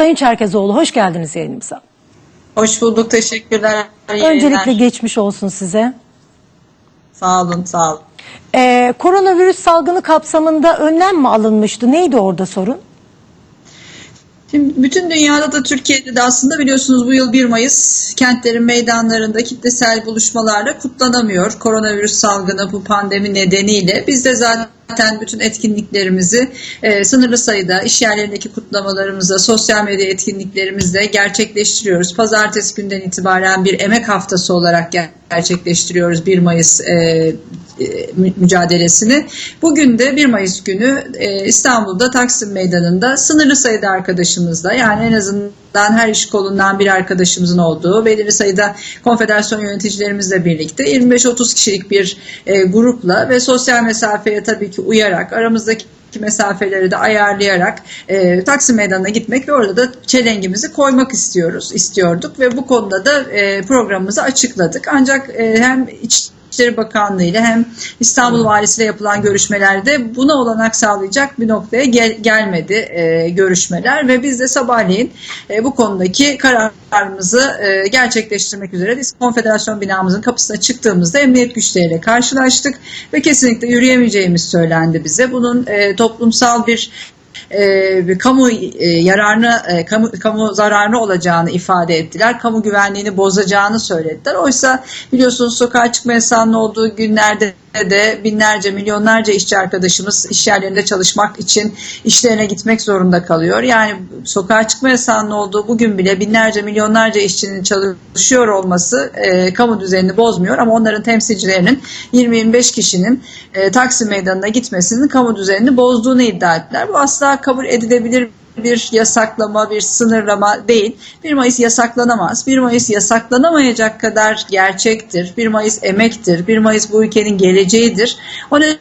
Sayın Çerkezoğlu hoş geldiniz yayınımıza. Hoş bulduk, teşekkürler. Öncelikle geçmiş olsun size. Sağ olun, sağ olun. Ee, koronavirüs salgını kapsamında önlem mi alınmıştı? Neydi orada sorun? Şimdi bütün dünyada da Türkiye'de de aslında biliyorsunuz bu yıl 1 Mayıs kentlerin meydanlarında kitlesel buluşmalarla kutlanamıyor. Koronavirüs salgını bu pandemi nedeniyle. Biz de zaten bütün etkinliklerimizi e, sınırlı sayıda iş yerlerindeki kutlamalarımızda, sosyal medya etkinliklerimizde gerçekleştiriyoruz. Pazartesi günden itibaren bir emek haftası olarak ger- gerçekleştiriyoruz 1 Mayıs e, mücadelesini. Bugün de 1 Mayıs günü e, İstanbul'da Taksim Meydanı'nda sınırlı sayıda arkadaşımızla yani en azından her iş kolundan bir arkadaşımızın olduğu belirli sayıda konfederasyon yöneticilerimizle birlikte 25-30 kişilik bir e, grupla ve sosyal mesafeye tabii ki uyarak aramızdaki mesafeleri de ayarlayarak e, Taksim Meydanı'na gitmek ve orada da çelengimizi koymak istiyoruz, istiyorduk ve bu konuda da e, programımızı açıkladık. Ancak e, hem İçişleri Bakanlığı ile hem İstanbul Valisi ile yapılan görüşmelerde buna olanak sağlayacak bir noktaya gel- gelmedi e, görüşmeler. Ve biz de sabahleyin e, bu konudaki kararımızı e, gerçekleştirmek üzere biz konfederasyon binamızın kapısına çıktığımızda emniyet güçleriyle karşılaştık. Ve kesinlikle yürüyemeyeceğimiz söylendi bize. Bunun e, toplumsal bir e, kamu e, yararına, e, kamu, kamu zararına olacağını ifade ettiler. Kamu güvenliğini bozacağını söylediler. Oysa biliyorsunuz sokağa çıkma yasağının olduğu günlerde de binlerce, milyonlarca işçi arkadaşımız iş yerlerinde çalışmak için işlerine gitmek zorunda kalıyor. Yani sokağa çıkma yasağının olduğu bugün bile binlerce, milyonlarca işçinin çalışıyor olması e, kamu düzenini bozmuyor ama onların temsilcilerinin 20-25 kişinin e, Taksim Meydanı'na gitmesinin kamu düzenini bozduğunu iddia ettiler. Bu asla kabul edilebilir bir yasaklama, bir sınırlama değil. 1 Mayıs yasaklanamaz. 1 Mayıs yasaklanamayacak kadar gerçektir. 1 Mayıs emektir. 1 Mayıs bu ülkenin geleceğidir. O nedenle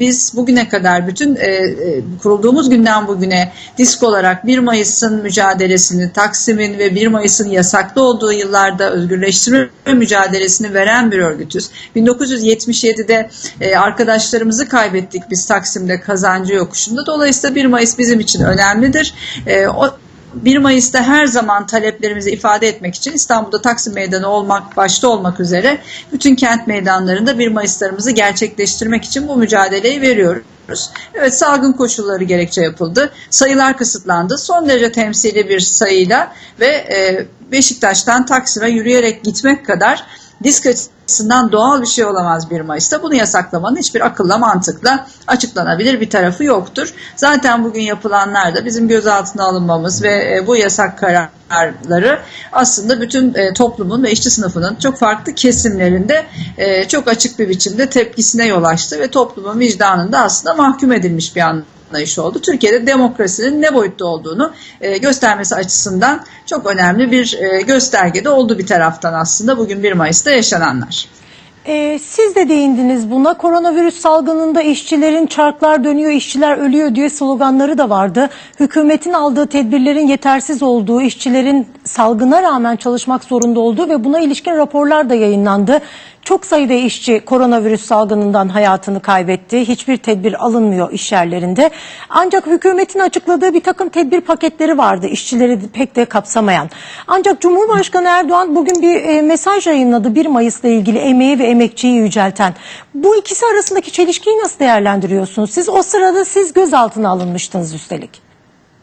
biz bugüne kadar bütün e, e, kurulduğumuz günden bugüne disk olarak 1 Mayıs'ın mücadelesini, Taksim'in ve 1 Mayıs'ın yasaklı olduğu yıllarda özgürleştirme mücadelesini veren bir örgütüz. 1977'de e, arkadaşlarımızı kaybettik biz Taksim'de kazancı yokuşunda. Dolayısıyla 1 Mayıs bizim için önemlidir. E, o 1 Mayıs'ta her zaman taleplerimizi ifade etmek için İstanbul'da Taksim Meydanı olmak başta olmak üzere bütün kent meydanlarında 1 Mayıs'larımızı gerçekleştirmek için bu mücadeleyi veriyoruz. Evet salgın koşulları gerekçe yapıldı. Sayılar kısıtlandı. Son derece temsili bir sayıyla ve e, Beşiktaş'tan Taksim'e yürüyerek gitmek kadar disk açısından doğal bir şey olamaz 1 Mayıs'ta. Bunu yasaklamanın hiçbir akılla mantıkla açıklanabilir bir tarafı yoktur. Zaten bugün yapılanlar da bizim gözaltına alınmamız ve e, bu yasak kararları aslında bütün e, toplumun ve işçi sınıfının çok farklı kesimlerinde e, çok açık bir biçimde tepkisine yol açtı ve toplumun vicdanında aslında mahkum edilmiş bir an anlayış oldu. Türkiye'de demokrasinin ne boyutta olduğunu e, göstermesi açısından çok önemli bir e, göstergede oldu bir taraftan aslında bugün 1 Mayıs'ta yaşananlar. Ee, siz de değindiniz buna. Koronavirüs salgınında işçilerin çarklar dönüyor, işçiler ölüyor diye sloganları da vardı. Hükümetin aldığı tedbirlerin yetersiz olduğu, işçilerin salgına rağmen çalışmak zorunda olduğu ve buna ilişkin raporlar da yayınlandı. Çok sayıda işçi koronavirüs salgınından hayatını kaybetti. Hiçbir tedbir alınmıyor iş yerlerinde. Ancak hükümetin açıkladığı bir takım tedbir paketleri vardı işçileri pek de kapsamayan. Ancak Cumhurbaşkanı Erdoğan bugün bir e, mesaj yayınladı 1 Mayıs'la ilgili emeği ve emekçiyi yücelten. Bu ikisi arasındaki çelişkiyi nasıl değerlendiriyorsunuz? Siz o sırada siz gözaltına alınmıştınız üstelik.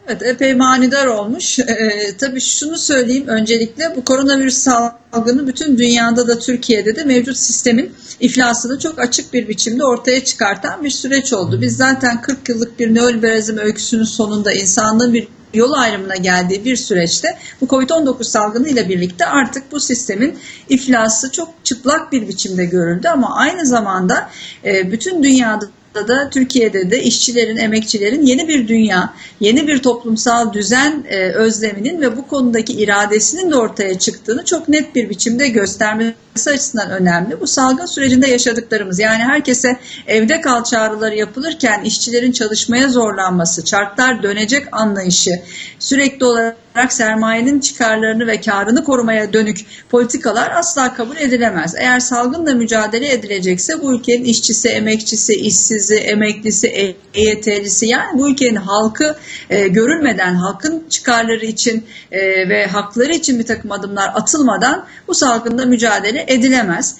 Evet epey manidar olmuş. Ee, tabii şunu söyleyeyim öncelikle bu koronavirüs salgını bütün dünyada da Türkiye'de de mevcut sistemin iflasını çok açık bir biçimde ortaya çıkartan bir süreç oldu. Biz zaten 40 yıllık bir neoliberalizm öyküsünün sonunda insanlığın bir yol ayrımına geldiği bir süreçte bu Covid-19 salgını ile birlikte artık bu sistemin iflası çok çıplak bir biçimde görüldü ama aynı zamanda e, bütün dünyada da Türkiye'de de işçilerin, emekçilerin yeni bir dünya, yeni bir toplumsal düzen e, özleminin ve bu konudaki iradesinin de ortaya çıktığını çok net bir biçimde göstermesi açısından önemli. Bu salgın sürecinde yaşadıklarımız yani herkese evde kal çağrıları yapılırken işçilerin çalışmaya zorlanması, çarklar dönecek anlayışı, sürekli olarak sermayenin çıkarlarını ve karını korumaya dönük politikalar asla kabul edilemez. Eğer salgınla mücadele edilecekse bu ülkenin işçisi, emekçisi, işsizi, emeklisi, EYT'lisi yani bu ülkenin halkı e, görülmeden, halkın çıkarları için e, ve hakları için bir takım adımlar atılmadan bu salgında mücadele edilemez.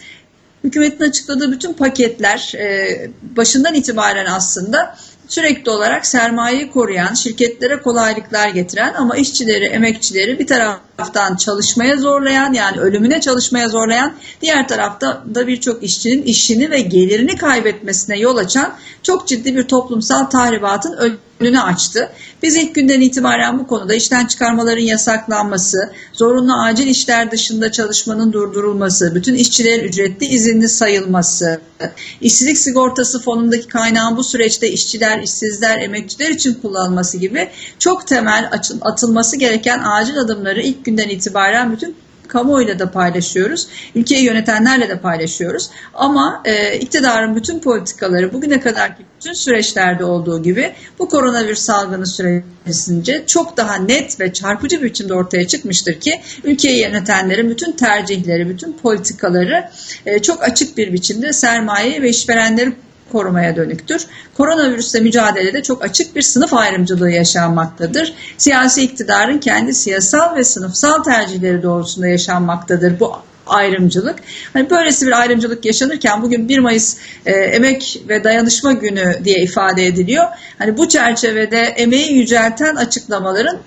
Hükümetin açıkladığı bütün paketler e, başından itibaren aslında sürekli olarak sermayeyi koruyan, şirketlere kolaylıklar getiren ama işçileri, emekçileri bir taraftan çalışmaya zorlayan yani ölümüne çalışmaya zorlayan, diğer tarafta da birçok işçinin işini ve gelirini kaybetmesine yol açan çok ciddi bir toplumsal tahribatın önünü açtı. Biz ilk günden itibaren bu konuda işten çıkarmaların yasaklanması, zorunlu acil işler dışında çalışmanın durdurulması, bütün işçilerin ücretli izinli sayılması, işsizlik sigortası fonundaki kaynağın bu süreçte işçiler, işsizler, emekçiler için kullanılması gibi çok temel atılması gereken acil adımları ilk günden itibaren bütün kamuoyuyla da paylaşıyoruz. Ülkeyi yönetenlerle de paylaşıyoruz. Ama e, iktidarın bütün politikaları bugüne kadarki bütün süreçlerde olduğu gibi bu koronavirüs salgını süresince çok daha net ve çarpıcı bir biçimde ortaya çıkmıştır ki ülkeyi yönetenlerin bütün tercihleri, bütün politikaları e, çok açık bir biçimde sermaye ve işverenleri korumaya dönüktür. Koronavirüsle mücadelede çok açık bir sınıf ayrımcılığı yaşanmaktadır. Siyasi iktidarın kendi siyasal ve sınıfsal tercihleri doğrultusunda yaşanmaktadır bu ayrımcılık. Hani böylesi bir ayrımcılık yaşanırken bugün 1 Mayıs e, Emek ve Dayanışma Günü diye ifade ediliyor. Hani bu çerçevede emeği yücelten açıklamaların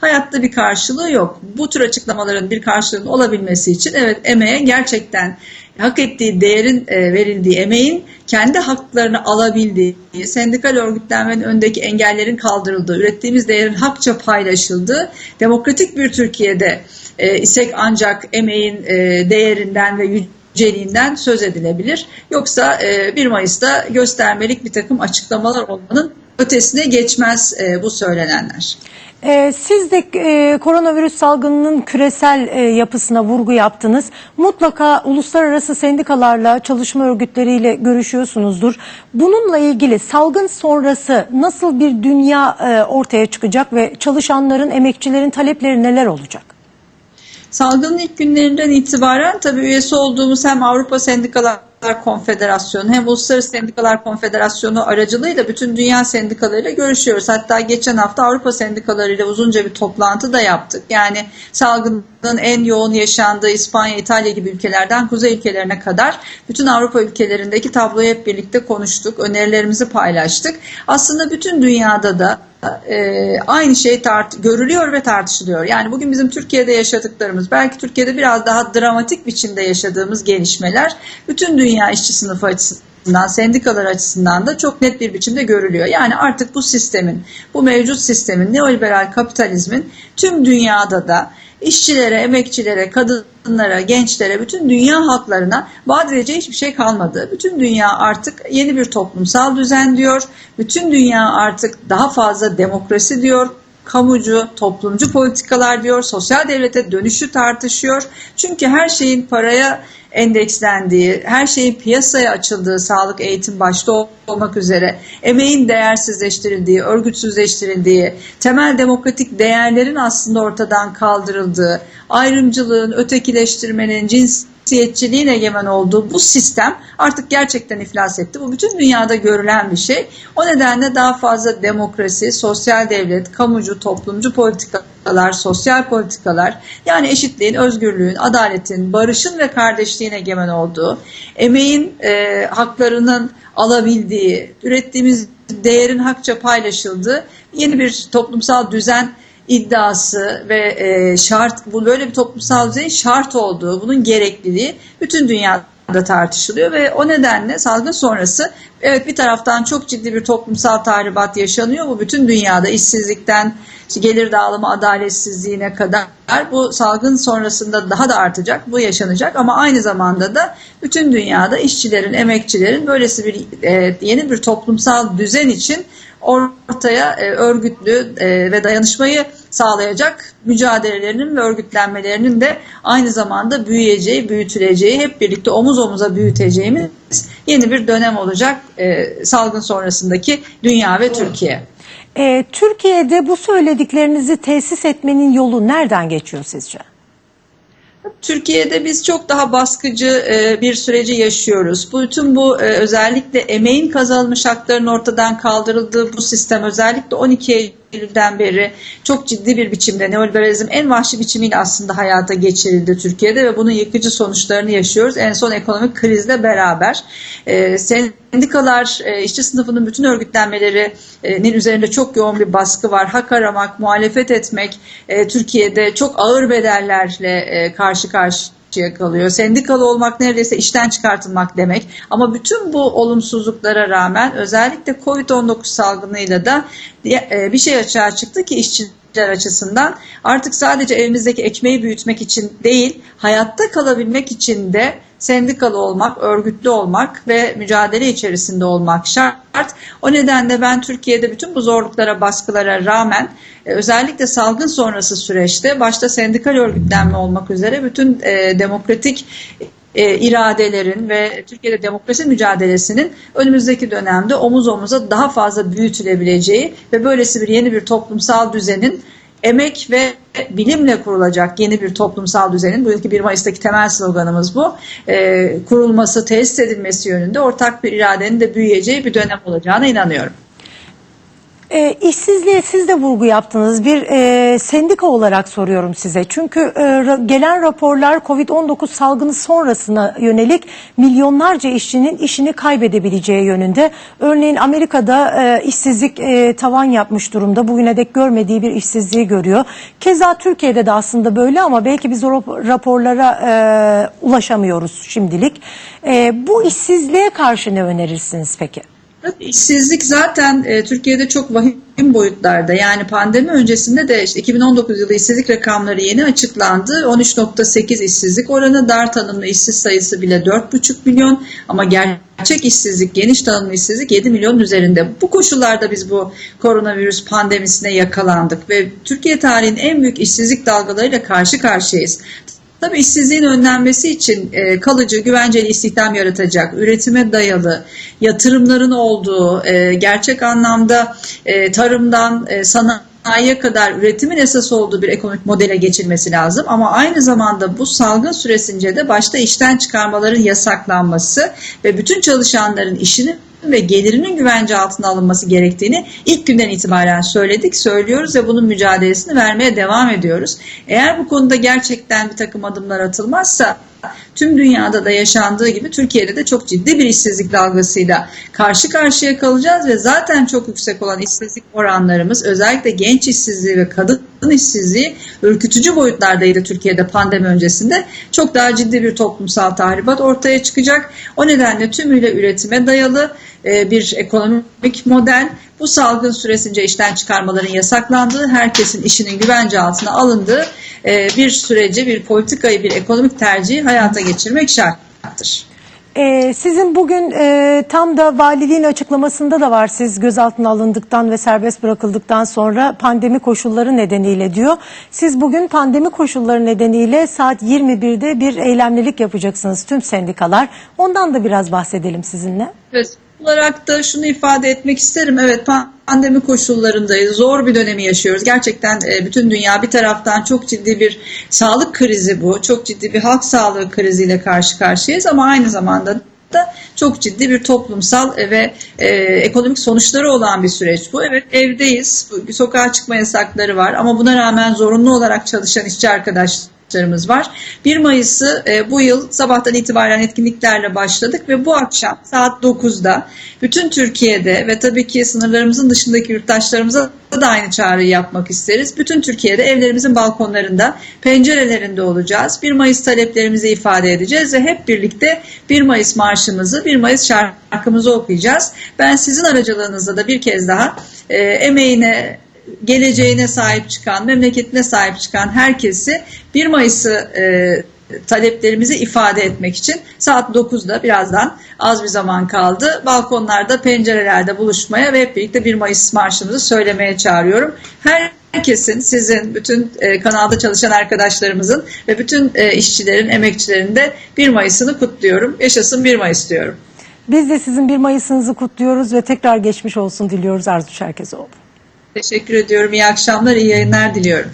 hayatta bir karşılığı yok. Bu tür açıklamaların bir karşılığının olabilmesi için evet emeğe gerçekten hak ettiği değerin e, verildiği emeğin kendi haklarını alabildiği, sendikal örgütlenmenin öndeki engellerin kaldırıldığı, ürettiğimiz değerin hakça paylaşıldığı demokratik bir Türkiye'de e, isek ancak emeğin e, değerinden ve yüceliğinden söz edilebilir. Yoksa e, 1 Mayıs'ta göstermelik bir takım açıklamalar olmanın ötesine geçmez e, bu söylenenler. Ee, siz de e, koronavirüs salgınının küresel e, yapısına vurgu yaptınız. Mutlaka uluslararası sendikalarla, çalışma örgütleriyle görüşüyorsunuzdur. Bununla ilgili salgın sonrası nasıl bir dünya e, ortaya çıkacak ve çalışanların, emekçilerin talepleri neler olacak? Salgının ilk günlerinden itibaren tabii üyesi olduğumuz hem Avrupa Sendikalar Konfederasyonu hem Uluslararası Sendikalar Konfederasyonu aracılığıyla bütün dünya sendikalarıyla görüşüyoruz. Hatta geçen hafta Avrupa sendikalarıyla uzunca bir toplantı da yaptık. Yani salgının en yoğun yaşandığı İspanya, İtalya gibi ülkelerden kuzey ülkelerine kadar bütün Avrupa ülkelerindeki tabloyu hep birlikte konuştuk. Önerilerimizi paylaştık. Aslında bütün dünyada da e, aynı şey tart görülüyor ve tartışılıyor. Yani bugün bizim Türkiye'de yaşadıklarımız, belki Türkiye'de biraz daha dramatik biçimde yaşadığımız gelişmeler bütün dünya işçi sınıfı açısından, sendikalar açısından da çok net bir biçimde görülüyor. Yani artık bu sistemin, bu mevcut sistemin, neoliberal kapitalizmin tüm dünyada da işçilere, emekçilere, kadınlara, gençlere, bütün dünya halklarına vaat edeceği hiçbir şey kalmadı. Bütün dünya artık yeni bir toplumsal düzen diyor. Bütün dünya artık daha fazla demokrasi diyor kamucu, toplumcu politikalar diyor, sosyal devlete dönüşü tartışıyor. Çünkü her şeyin paraya endekslendiği, her şeyin piyasaya açıldığı, sağlık, eğitim başta olmak üzere, emeğin değersizleştirildiği, örgütsüzleştirildiği, temel demokratik değerlerin aslında ortadan kaldırıldığı, ayrımcılığın, ötekileştirmenin, cins cinsiyetçiliğin egemen olduğu bu sistem artık gerçekten iflas etti. Bu bütün dünyada görülen bir şey. O nedenle daha fazla demokrasi, sosyal devlet, kamucu, toplumcu politikalar, sosyal politikalar yani eşitliğin, özgürlüğün, adaletin, barışın ve kardeşliğin egemen olduğu, emeğin e, haklarının alabildiği, ürettiğimiz değerin hakça paylaşıldığı yeni bir toplumsal düzen iddiası ve e, şart bu böyle bir toplumsal düzeyin şart olduğu, bunun gerekliliği bütün dünyada tartışılıyor ve o nedenle salgın sonrası Evet bir taraftan çok ciddi bir toplumsal tahribat yaşanıyor. Bu bütün dünyada işsizlikten gelir dağılımı adaletsizliğine kadar bu salgın sonrasında daha da artacak. Bu yaşanacak ama aynı zamanda da bütün dünyada işçilerin, emekçilerin böylesi bir e, yeni bir toplumsal düzen için ortaya e, örgütlü e, ve dayanışmayı sağlayacak mücadelelerinin ve örgütlenmelerinin de aynı zamanda büyüyeceği, büyütüleceği, hep birlikte omuz omuza büyüteceğimiz yeni bir dönem olacak e, salgın sonrasındaki dünya ve Türkiye. Ee, Türkiye'de bu söylediklerinizi tesis etmenin yolu nereden geçiyor sizce? Türkiye'de biz çok daha baskıcı e, bir süreci yaşıyoruz. Bütün bu e, özellikle emeğin kazanılmış haklarının ortadan kaldırıldığı bu sistem özellikle 12 Eylül'den beri çok ciddi bir biçimde neoliberalizm en vahşi biçimiyle aslında hayata geçirildi Türkiye'de ve bunun yıkıcı sonuçlarını yaşıyoruz. En son ekonomik krizle beraber e, sendikalar, e, işçi sınıfının bütün örgütlenmelerinin üzerinde çok yoğun bir baskı var. Hak aramak, muhalefet etmek e, Türkiye'de çok ağır bedellerle e, karşı karşıya kalıyor. Sendikalı olmak neredeyse işten çıkartılmak demek. Ama bütün bu olumsuzluklara rağmen özellikle Covid-19 salgınıyla da e, bir şey açığa çıktı ki işçiler açısından artık sadece evimizdeki ekmeği büyütmek için değil, hayatta kalabilmek için de sendikalı olmak, örgütlü olmak ve mücadele içerisinde olmak şart. O nedenle ben Türkiye'de bütün bu zorluklara, baskılara rağmen e, özellikle salgın sonrası süreçte başta sendikal örgütlenme olmak üzere bütün e, demokratik e, iradelerin ve Türkiye'de demokrasi mücadelesinin önümüzdeki dönemde omuz omuza daha fazla büyütülebileceği ve böylesi bir yeni bir toplumsal düzenin emek ve bilimle kurulacak yeni bir toplumsal düzenin, bu yılki 1 Mayıs'taki temel sloganımız bu, e, kurulması, tesis edilmesi yönünde ortak bir iradenin de büyüyeceği bir dönem olacağına inanıyorum. E, işsizliğe siz de vurgu yaptınız. Bir e, sendika olarak soruyorum size. Çünkü e, ra- gelen raporlar Covid-19 salgını sonrasına yönelik milyonlarca işçinin işini kaybedebileceği yönünde. Örneğin Amerika'da e, işsizlik e, tavan yapmış durumda. Bugüne dek görmediği bir işsizliği görüyor. Keza Türkiye'de de aslında böyle ama belki biz o rap- raporlara e, ulaşamıyoruz şimdilik. E, bu işsizliğe karşı ne önerirsiniz peki? İşsizlik zaten e, Türkiye'de çok vahim boyutlarda. Yani pandemi öncesinde de işte 2019 yılı işsizlik rakamları yeni açıklandı. 13.8 işsizlik oranı, dar tanımlı işsiz sayısı bile 4.5 milyon ama gerçek işsizlik, geniş tanımlı işsizlik 7 milyonun üzerinde. Bu koşullarda biz bu koronavirüs pandemisine yakalandık ve Türkiye tarihinin en büyük işsizlik dalgalarıyla karşı karşıyayız. Tabii işsizliğin önlenmesi için e, kalıcı, güvenceli istihdam yaratacak, üretime dayalı, yatırımların olduğu, e, gerçek anlamda e, tarımdan e, sanayiye kadar üretimin esas olduğu bir ekonomik modele geçilmesi lazım. Ama aynı zamanda bu salgın süresince de başta işten çıkarmaların yasaklanması ve bütün çalışanların işinin ve gelirinin güvence altına alınması gerektiğini ilk günden itibaren söyledik, söylüyoruz ve bunun mücadelesini vermeye devam ediyoruz. Eğer bu konuda gerçekten bir takım adımlar atılmazsa tüm dünyada da yaşandığı gibi Türkiye'de de çok ciddi bir işsizlik dalgasıyla karşı karşıya kalacağız ve zaten çok yüksek olan işsizlik oranlarımız özellikle genç işsizliği ve kadın işsizliği ürkütücü boyutlardaydı Türkiye'de pandemi öncesinde. Çok daha ciddi bir toplumsal tahribat ortaya çıkacak. O nedenle tümüyle üretime dayalı e, bir ekonomik model bu salgın süresince işten çıkarmaların yasaklandığı, herkesin işinin güvence altına alındığı e, bir süreci, bir politikayı, bir ekonomik tercihi hayata geçirmek şarttır. Ee, sizin bugün e, tam da valiliğin açıklamasında da var siz gözaltına alındıktan ve serbest bırakıldıktan sonra pandemi koşulları nedeniyle diyor. Siz bugün pandemi koşulları nedeniyle saat 21'de bir eylemlilik yapacaksınız tüm sendikalar. Ondan da biraz bahsedelim sizinle. Evet, olarak da şunu ifade etmek isterim. Evet pandemi koşullarındayız. Zor bir dönemi yaşıyoruz. Gerçekten e, bütün dünya bir taraftan çok ciddi bir sağlık krizi bu. Çok ciddi bir halk sağlığı kriziyle karşı karşıyayız ama aynı zamanda da çok ciddi bir toplumsal ve e, ekonomik sonuçları olan bir süreç bu. Evet evdeyiz, sokağa çıkma yasakları var ama buna rağmen zorunlu olarak çalışan işçi arkadaşlar arkadaşlarımız var. 1 Mayıs'ı e, bu yıl sabahtan itibaren etkinliklerle başladık ve bu akşam saat 9'da bütün Türkiye'de ve tabii ki sınırlarımızın dışındaki yurttaşlarımıza da aynı çağrıyı yapmak isteriz. Bütün Türkiye'de evlerimizin balkonlarında, pencerelerinde olacağız. 1 Mayıs taleplerimizi ifade edeceğiz ve hep birlikte 1 Mayıs marşımızı, 1 Mayıs şarkımızı okuyacağız. Ben sizin aracılığınızla da bir kez daha e, emeğine, geleceğine sahip çıkan, memleketine sahip çıkan herkesi 1 Mayıs'ı e, taleplerimizi ifade etmek için saat 9'da birazdan az bir zaman kaldı. Balkonlarda, pencerelerde buluşmaya ve hep birlikte 1 Mayıs marşımızı söylemeye çağırıyorum. Herkesin, sizin, bütün e, kanalda çalışan arkadaşlarımızın ve bütün e, işçilerin, emekçilerin de 1 Mayıs'ını kutluyorum. Yaşasın 1 Mayıs diyorum. Biz de sizin 1 Mayıs'ınızı kutluyoruz ve tekrar geçmiş olsun diliyoruz Arzu Çerkezoğlu. Teşekkür ediyorum. İyi akşamlar, iyi yayınlar diliyorum.